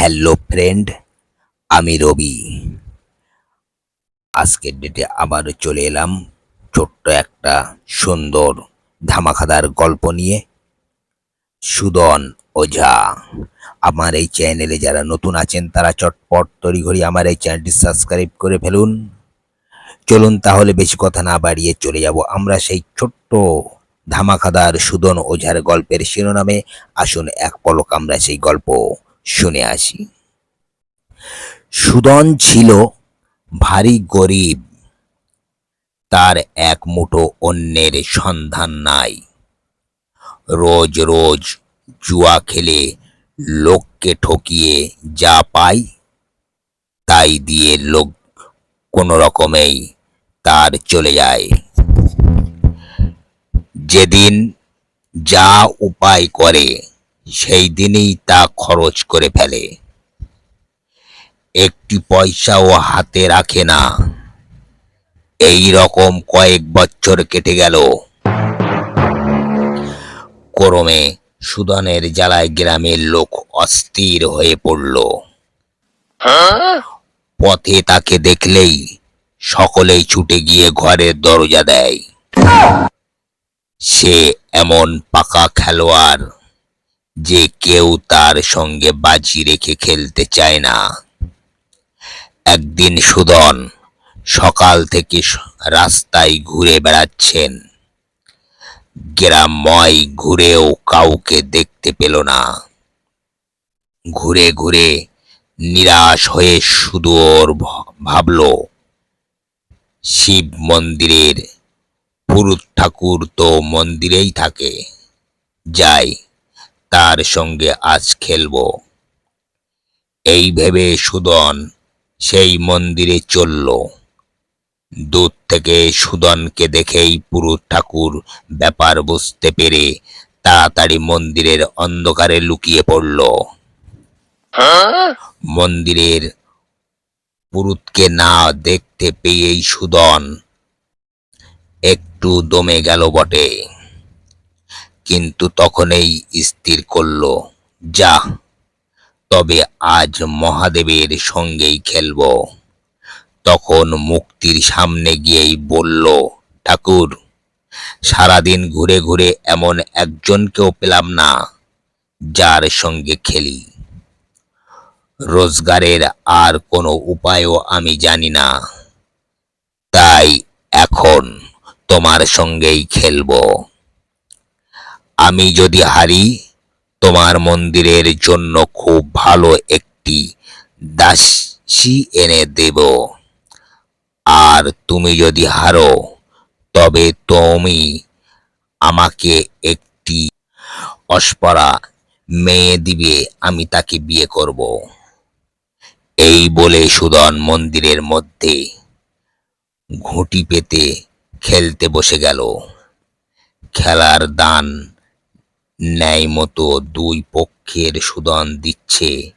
Hello friend আমি রবি। আজকের ডেটে আবারও চলে এলাম ছোট্ট একটা সুন্দর ধামাখাদার গল্প নিয়ে। সুদন ওঝা, আমার এই চ্যানেলে যারা নতুন আছেন, তারা চটপট তড়িঘড়ি আমার এই চ্যানেলটি সাবস্ক্রাইব করে ফেলুন। চলুন তাহলে বেশি কথা না বাড়িয়ে চলে যাব আমরা সেই ছোট্ট ধামাখাদার সুদন ওঝার গল্পের শিরোনামে। আসুন এক পলক আমরা সেই গল্প। শুনে আসি। সুদন ছিল ভারী গরিব। তার এক মুঠো অন্যের সন্ধান নাই। রোজ রোজ জুয়া খেলে লোককে ঠকিয়ে যা পায় তাই দিয়ে লোক কোনো রকমেই তার চলে যায়। যেদিন যা উপায় করে সেই দিনেই তা খরচ করে ফেলে। একটি পয়সাও হাতে রাখে না। এই রকম কয়েক বছর কেটে গেল। ক্রমে সুদানের জ্বালায় গ্রামের লোক অস্থির হয়ে পড়ল। পথে তাকে দেখলেই সকলেই ছুটে গিয়ে ঘরের দরজা দেয়। সে এমন পাকা খেলোয়াড় যে কেউ তার সঙ্গে বাজি রেখে খেলতে চায় না। একদিন সুদন সকাল থেকে রাস্তায় ঘুরে বেড়াচ্ছেন। গ্রামময় ঘুরেও কাউকে দেখতে পেল না। ঘুরে ঘুরে নিরাশ হয়ে ভ- ভাবল, শিব মন্দিরের পুরুত ঠাকুর তো মন্দিরেই থাকে। যাই তার সঙ্গে আজ খেলব। এই ভেবে সুদন সেই মন্দিরে চলল। দূর থেকে সুদনকে দেখেই পুরুত ঠাকুর ব্যাপার বুঝতে পেরে তাড়াতাড়ি মন্দিরের অন্ধকারে লুকিয়ে পড়ল। মন্দিরের পুরুতকে না দেখতে পেয়েই সুদন একটু দমে গেল বটে। কিন্তু তখনই স্থির করল, যা, তবে আজ মহাদেবের সঙ্গেই খেলব। তখন মুক্তির সামনে গিয়েই বলল, ঠাকুর, সারাদিন ঘুরে ঘুরে এমন একজনকেও পেলাম না, যার সঙ্গে খেলি। রোজগারের আর কোনো উপায়ও আমি জানি না, তাই এখন তোমার সঙ্গেই খেলব। আমি যদি হারি, তোমার মন্দিরের জন্য খুব ভালো একটি দাসী এনে দেব। আর তুমি যদি হারো, তবে তুমি আমাকে একটি অস্পরা মেয়ে দিবে, আমি তাকে বিয়ে করব। এই বলে সুদন মন্দিরের মধ্যে ঘুঁটি পেতে খেলতে বসে গেল। খেলার দান ন্যায় মতো দুই পক্ষের সুদন দিচ্ছে।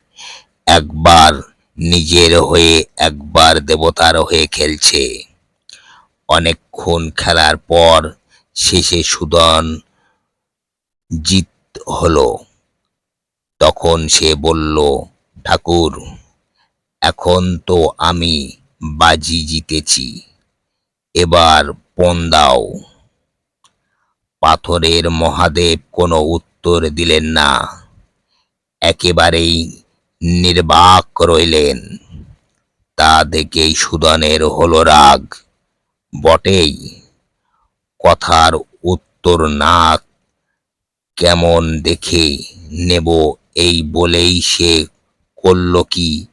একবার নিজের হয়ে একবার দেবতার হয়ে খেলছে। অনেকক্ষণ খেলার পর শেষে সুদন জিত হলো। তখন সে বলল, ঠাকুর, এখন তো আমি বাজি জিতেছি। এবার পণ দাও। পাথরের মহাদেব কোনো উত্তর দিলেন না। একেবারেই নির্বাক রইলেন। তা দেখেই সুদনের হলো রাগ। বটেই। কথার উত্তর না কেমন দেখে নেব এই বলেই সে করল কি?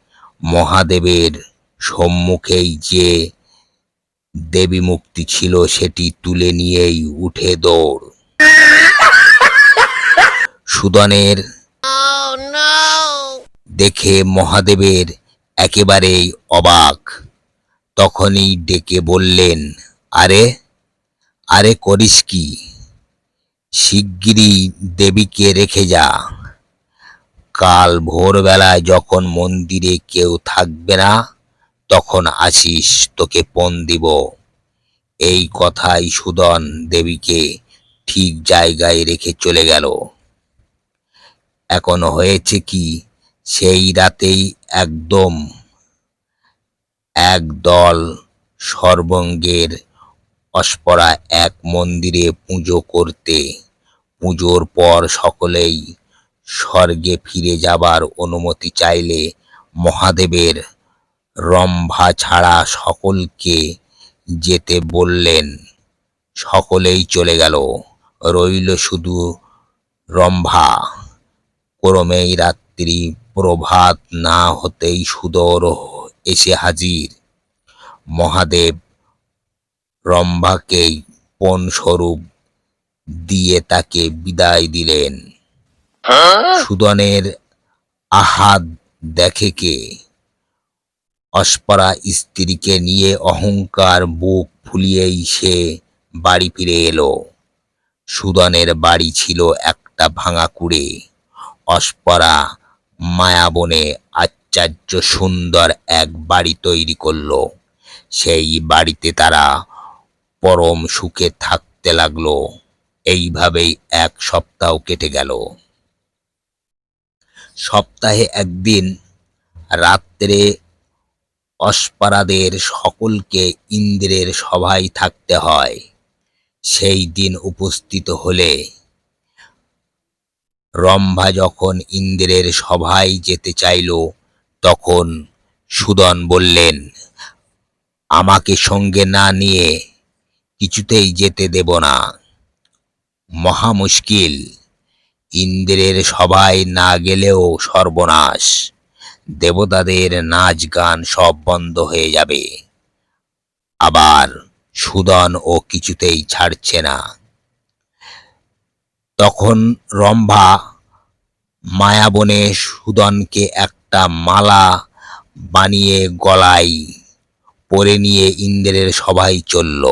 মহাদেবের সম্মুখেই যে দেবী মুক্তি ছিল সেটি তুলে নিয়েই উঠে দৌড়। সুদনের দেখে মহাদেবের একেবারেই অবাক। তখনই ডেকে বললেন, আরে আরে করিস কি? শিগগিরই দেবীকে রেখে যা। কাল ভোরবেলায় যখন মন্দিরে কেউ থাকবে না তখন আসিস তোকে পণ দিব। এই কথাই সুদন দেবীকে ঠিক জায়গায় রেখে চলে গেল। এখন হয়েছে কি, সেই রাতেই একদম একদল সর্বঙ্গের অস্পরা এক মন্দিরে পুজো করতে, পুজোর পর সকলেই স্বর্গে ফিরে যাবার অনুমতি চাইলে মহাদেবের রম্ভা ছাড়া সকলকে যেতে বললেন। সকলেই চলে গেল। রইল শুধু রম্ভা। ক্রমেই রাত্রি প্রভাত না হতেই সুদর এসে হাজির। মহাদেব রম্ভাকেই পণ স্বরূপ দিয়ে তাকে বিদায় দিলেন। সুদনের আহাদ দেখে কে? অস্পরা স্ত্রীকে নিয়ে অহংকার বুক ফুলিয়েই সে বাড়ি ফিরে এলো। সুদনের বাড়ি ছিল একটা ভাঙা কুড়ে। অস্পরা মায়াবনে আশ্চর্য সুন্দর এক বাড়ি তৈরি করল। সেই বাড়িতে তারা পরম সুখে থাকতে লাগল। এইভাবেই এক সপ্তাহ কেটে গেল। সপ্তাহে একদিন রাত্রে অস্পারাদের সকলকে ইন্দ্রের সভায় থাকতে হয়। সেই দিন উপস্থিত হলে রম্ভা যখন ইন্দ্রের সভায় যেতে চাইল, তখন সুদন বললেন, আমাকে সঙ্গে না নিয়ে কিছুতেই যেতে দেব না। মহা মুশকিল, ইন্দ্রের সভায় না গেলেও সর্বনাশ। দেবতাদের নাচ গান সব বন্ধ হয়ে যাবে। আবার সুদন ও কিছুতেই ছাড়ছে না। তখন রম্ভা মায়াবনে সুদনকে একটা মালা বানিয়ে গলায় পরে নিয়ে ইন্দ্রের সভায় চলল।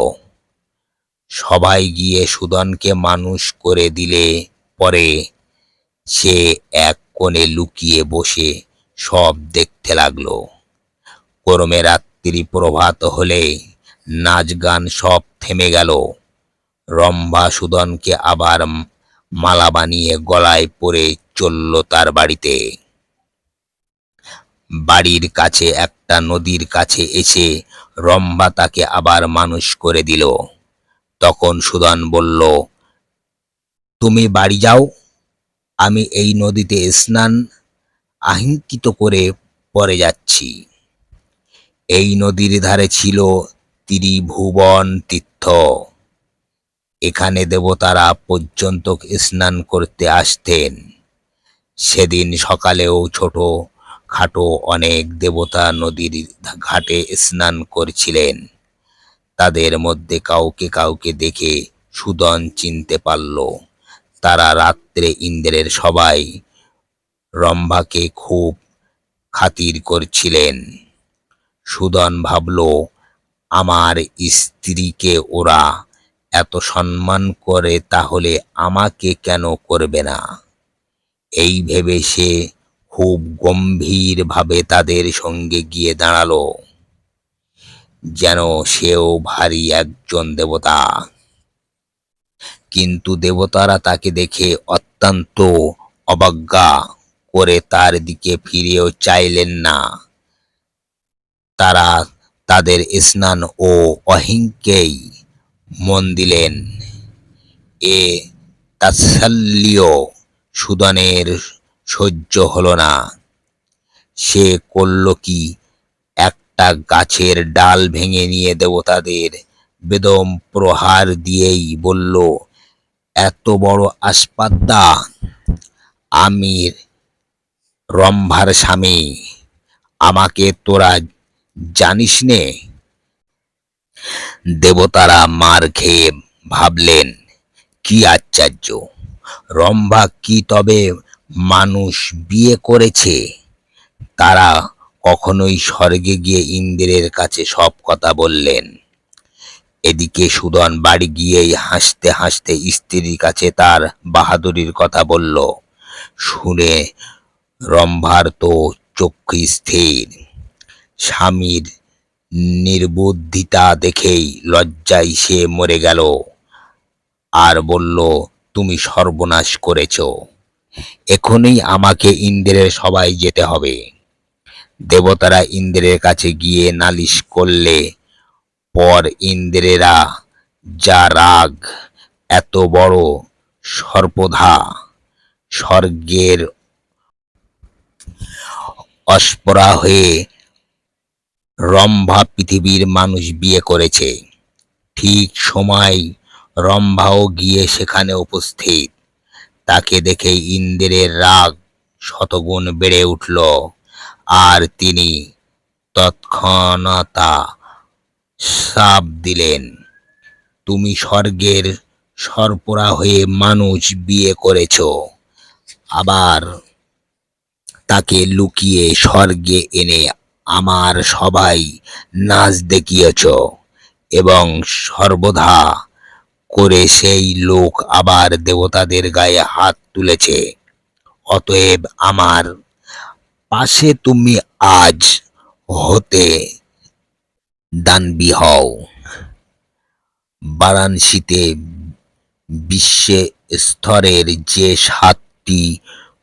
সবাই গিয়ে সুদনকে মানুষ করে দিলে পরে সে এক কোণে লুকিয়ে বসে সব দেখতে লাগল। ক্রমে রাত্রি প্রভাত হলে নাচ গান সব থেমে গেল। রম্ভা সুদনকে আবার মালা বানিয়ে গলায় পরে চলল তার বাড়িতে। বাড়ির কাছে একটা নদীর কাছে এসে রম্ভা তাকে আবার মানুষ করে দিল। তখন সুদন বলল, তুমি বাড়ি যাও, আমি এই নদীতে স্নান আহিঙ্কিত করে পরে যাচ্ছি। এই নদীর ধারে ছিল ত্রিভুবন তীর্থ। এখানে দেবতারা পর্যন্ত স্নান করতে আসতেন। সেদিন সকালেও ছোট খাটো অনেক দেবতা নদীর ঘাটে স্নান করছিলেন। তাদের মধ্যে কাউকে কাউকে দেখে সুদন চিনতে পারল। তারা রাত্রে ইন্দ্রের সবাই রম্ভাকে খুব খাতির করছিলেন। সুদন ভাবল, আমার স্ত্রীকে ওরা এত সম্মান করে তাহলে আমাকে কেন করবে না? এই ভেবে সে খুব গম্ভীরভাবে তাদের সঙ্গে গিয়ে দাঁড়াল। যেন সেও ভারী একজন দেবতা। কিন্তু দেবতারা তাকে দেখে অত্যন্ত অবজ্ঞা। করে তার দিকে ফিরেও চাইলেন না। তারা তাদের স্নান ও অহিংকেই মন দিলেন। এ তাৎসল্য সুদানের সহ্য হল না। সে করল কি? একটা গাছের ডাল ভেঙে নিয়ে দেবতাদের বেদম প্রহার দিয়েই বলল, এত বড় আসপাদ্দা আমি রম্ভার স্বামী, আমাকে তোরা জানিস নে। দেবতারা মার খেয়ে ভাবলেন, কি আশ্চর্য, রম্ভা কি তবে মানুষ বিয়ে করেছে? তারা কখনোই স্বর্গে গিয়ে ইন্দ্রের কাছে সব কথা বললেন। এদিকে সুদন বাড়ি গিয়েই হাসতে হাসতে স্ত্রীর কাছে তার বাহাদুরির কথা বলল। শুনে রম্ভার তো চক্ষু স্থির। স্বামীর নির্বুদ্ধিতা দেখেই লজ্জায় সে মরে গেল। আর বলল, তুমি সর্বনাশ করেছ। এখনই আমাকে ইন্দ্রের সবাই যেতে হবে। দেবতারা ইন্দ্রের কাছে গিয়ে নালিশ করলে পর ইন্দ্রেরা যা রাগ, এত বড় সর্পধা স্বর্গের অস্পরা হয়ে রম্ভা পৃথিবীর মানুষ বিয়ে করেছে। ঠিক সময় রম্ভাও গিয়ে সেখানে উপস্থিত। তাকে দেখে ইন্দ্রের রাগ শতগুণ বেড়ে উঠল। আর তিনি তৎক্ষণাতা সাপ দিলেন, তুমি স্বর্গের সর্পরা হয়ে মানুষ বিয়ে করেছ। আবার তাকে লুকিয়ে স্বর্গে এনে আমার সবাই নাচ দেখিয়েছ এবং সর্বদা করে সেই লোক আবার দেবতাদের গায়ে হাত তুলেছে। অতএব আমার পাশে তুমি আজ হতে দানবি হও। বারাণসীতে বিশ্বে স্তরের যে সাতটি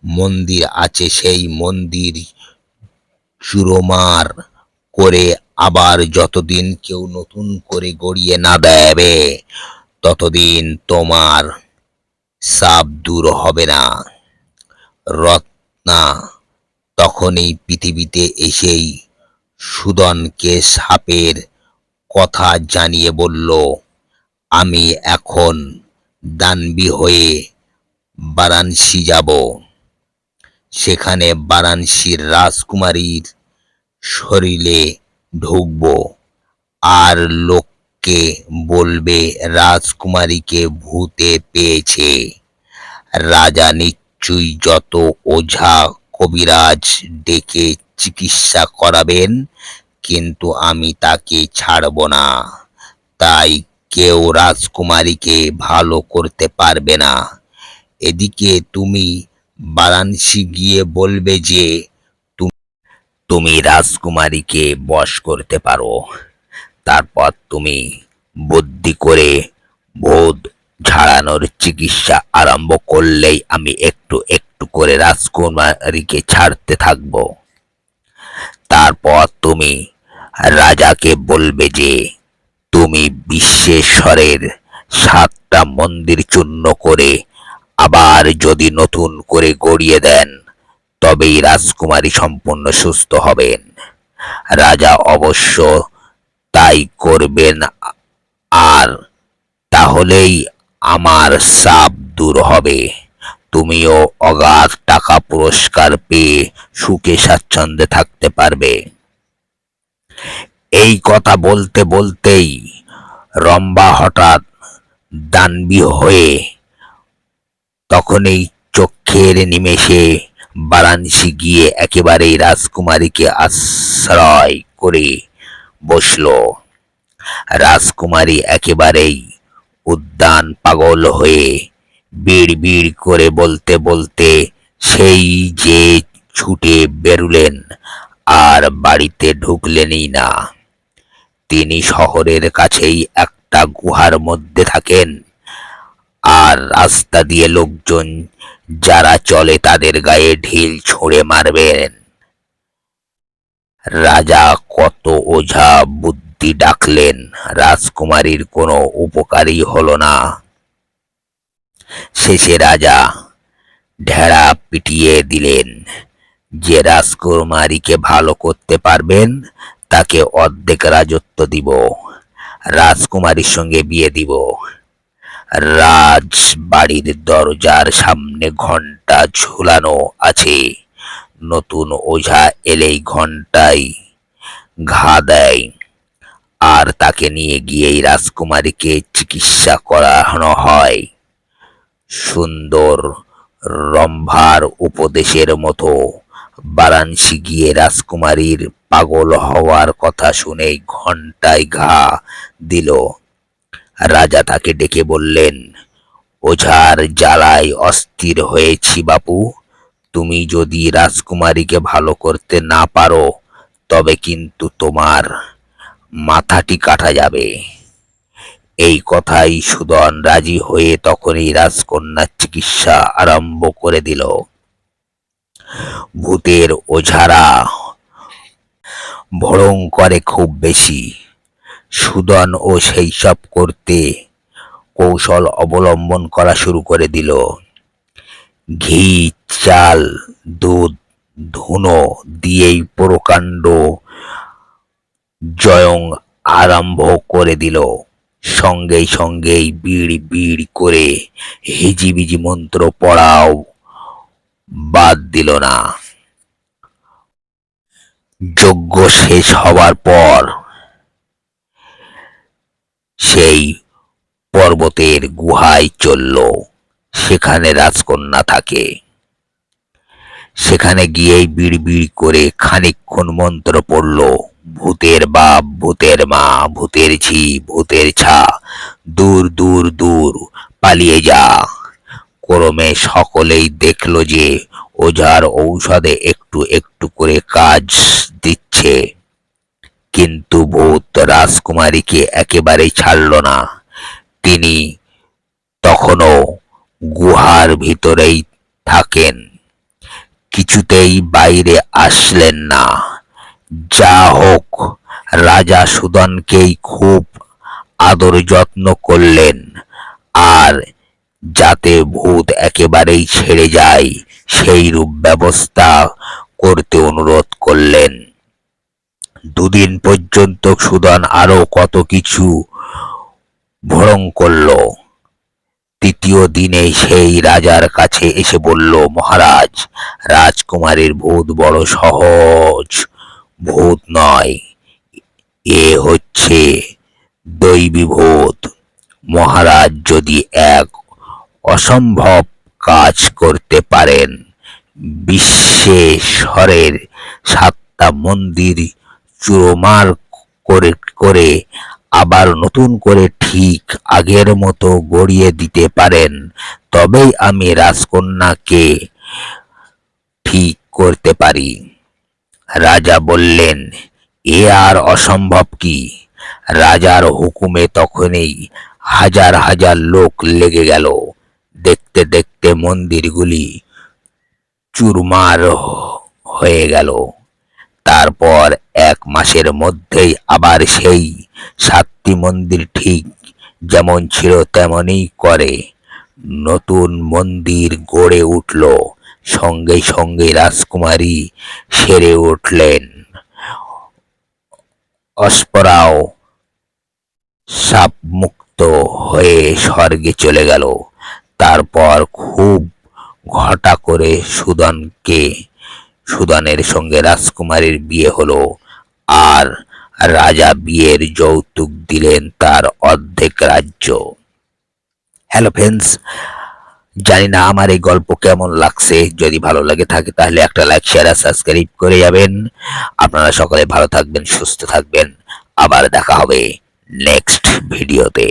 মন্দির আছে সেই মন্দির চুরমার করে আবার যতদিন কেউ নতুন করে গড়িয়ে না দেবে, ততদিন তোমার সাপ দূর হবে না। রত্না তখনই পৃথিবীতে এসেই সুদনকে সাপের কথা জানিয়ে বলল, আমি এখন দানবী হয়ে বারাণসী যাব। সেখানে বারাণসীর রাজকুমারীর শরীরে ঢুকব। আর লোককে বলবে, রাজকুমারীকে ভূতে পেয়েছে। রাজা নিশ্চয়ই যত ওঝা কবিরাজ ডেকে চিকিৎসা করাবেন, কিন্তু আমি তাকে ছাড়ব না। তাই কেউ রাজকুমারীকে ভালো করতে পারবে না। এদিকে তুমি বারাণসী গিয়ে বলবে যে তুম- রাজকুমারীকে বশ করতে পারো। তারপর তুমি বুদ্ধি করে ভূত ঝাড়ানোর চিকিৎসা আরম্ভ করলেই আমি একটু একটু করে রাজকুমারীকে ছাড়তে থাকব। তারপর তুমি রাজাকে বলবে যে তুমি বিশ্বেশ্বরের সাতটা মন্দির চূর্ণ করে আবার যদি নতুন করে গড়িয়ে দেন, তবেই রাজকুমারী সম্পূর্ণ সুস্থ হবেন। রাজা অবশ্য তাই করবেন আর তাহলেই আমার সাপ দূর হবে। তুমিও অগাধ টাকা পুরস্কার পেয়ে সুখে স্বাচ্ছন্দ্যে থাকতে পারবে। এই কথা বলতে বলতেই রম্বা হঠাৎ দানবী হয়ে তখনই চক্ষের নিমেষে বারাণসী গিয়ে একেবারেই রাজকুমারীকে আশ্রয় করে বসল। রাজকুমারী একেবারেই উদ্যান পাগল হয়ে বিড় বিড় করে বলতে বলতে সেই যে ছুটে বেরুলেন আর বাড়িতে ঢুকলেনই না। তিনি শহরের কাছেই একটা গুহার মধ্যে থাকেন। আর রাস্তা দিয়ে লোকজন যারা চলে তাদের গায়ে ঢিল ছুঁড়ে মারবেন। রাজা কত ওঝা বুদ্ধি ডাকলেন, রাজকুমারীর কোনো উপকারই হলো না। শেষে রাজা ঢেড়া পিটিয়ে দিলেন, যে রাজকুমারীকে ভালো করতে পারবেন, তাকে অর্ধেক রাজত্ব দিব, রাজকুমারীর সঙ্গে বিয়ে দিব। রাজ বাড়ির দরজার সামনে ঘণ্টা ঝুলানো আছে। নতুন ওঝা এলেই ঘন্টায় ঘা দেয়। আর তাকে নিয়ে গিয়েই রাজকুমারীকে চিকিৎসা করানো হয়। সুন্দর রম্ভার উপদেশের মতো বারাণসী গিয়ে রাজকুমারীর পাগল হওয়ার কথা শুনেই ঘন্টায় ঘা দিল। রাজা তাকে ডেকে বললেন, ওঝার জ্বালায় অস্থির হয়েছি বাপু। তুমি যদি রাজকুমারীকে ভালো করতে না পারো, তবে কিন্তু তোমার মাথাটি কাটা যাবে। এই কথাই সুদন রাজি হয়ে তখনই রাজকন্যার চিকিৎসা আরম্ভ করে দিল। ভূতের ওঝারা ভড়ং করে খুব বেশি। সুদন ও সেই সব করতে কৌশল অবলম্বন করা শুরু করে দিল। ঘি, চাল, দুধ, ধুনো দিয়েই প্রকাণ্ড জয়ং আরম্ভ করে দিল। সঙ্গেই সঙ্গেই বিড় বিড় করে হিজিবিজি মন্ত্র পড়াও বাদ দিল না। যজ্ঞ শেষ হবার পর সেই পর্বতের গুহায় চলল। সেখানে রাজকন্যা থাকে। সেখানে গিয়েই বিড় বিড় করে খানিকক্ষণ মন্ত্র পড়ল, ভূতের বাপ, ভূতের মা, ভূতের ঝি, ভূতের ছা, দূর দূর দূর, পালিয়ে যা। ক্রমে সকলেই দেখল যে ওঝার ঔষধে একটু একটু করে কাজ দিচ্ছে। কিন্তু ভূত রাজকুমারীকে একেবারেই ছাড়ল না। তিনি তখনও গুহার ভিতরেই থাকেন। কিছুতেই বাইরে আসলেন না। যা হোক, রাজা সুদনকেই খুব আদর যত্ন করলেন, আর যাতে ভূত একেবারেই ছেড়ে যায় সেই রূপ ব্যবস্থা করতে অনুরোধ করলেন। দুদিন পর্যন্ত সুদান আরও কত কিছু ভরং করল। তৃতীয় দিনে সেই রাজার কাছে এসে বলল, মহারাজ, রাজকুমারীর ভূত বড় সহজ। ভূত নয়, এ হচ্ছে দৈবী ভূত। মহারাজ যদি এক অসম্ভব কাজ করতে পারেন, বিশ্বেশ্বরের সাতটা মন্দির চুরমার করে করে আবার নতুন করে ঠিক আগের মতো গড়িয়ে দিতে পারেন। তবেই আমি রাজকন্যাকে ঠিক করতে পারি। রাজা বললেন, এ আর অসম্ভব কি? রাজার হুকুমে তখনই হাজার হাজার লোক লেগে গেল। দেখতে দেখতে মন্দিরগুলি চুরমার হয়ে গেল। তারপর এক মাসের মধ্যেই আবার সেই সাতটি মন্দির ঠিক যেমন ছিল তেমনই করে। নতুন মন্দির গড়ে উঠল। সঙ্গে সঙ্গে রাজকুমারী সেরে উঠলেন। অস্পরাও সাপ মুক্ত হয়ে স্বর্গে চলে গেল। তারপর খুব ঘটা করে সুদনকে সুদানের সঙ্গে রাজকুমারীর বিয়ে হলো, আর রাজা বিয়ের যৌতুক দিলেন তার অর্ধেক রাজ্য। হ্যালো ফ্রেন্ডস, জানি না আমার এই গল্প কেমন লাগছে। যদি ভালো লাগে থাকে তাহলে একটা লাইক, শেয়ার আর সাবস্ক্রাইব করে যাবেন। আপনারা সকলে ভালো থাকবেন, সুস্থ থাকবেন। আবার দেখা হবে নেক্সট ভিডিওতে।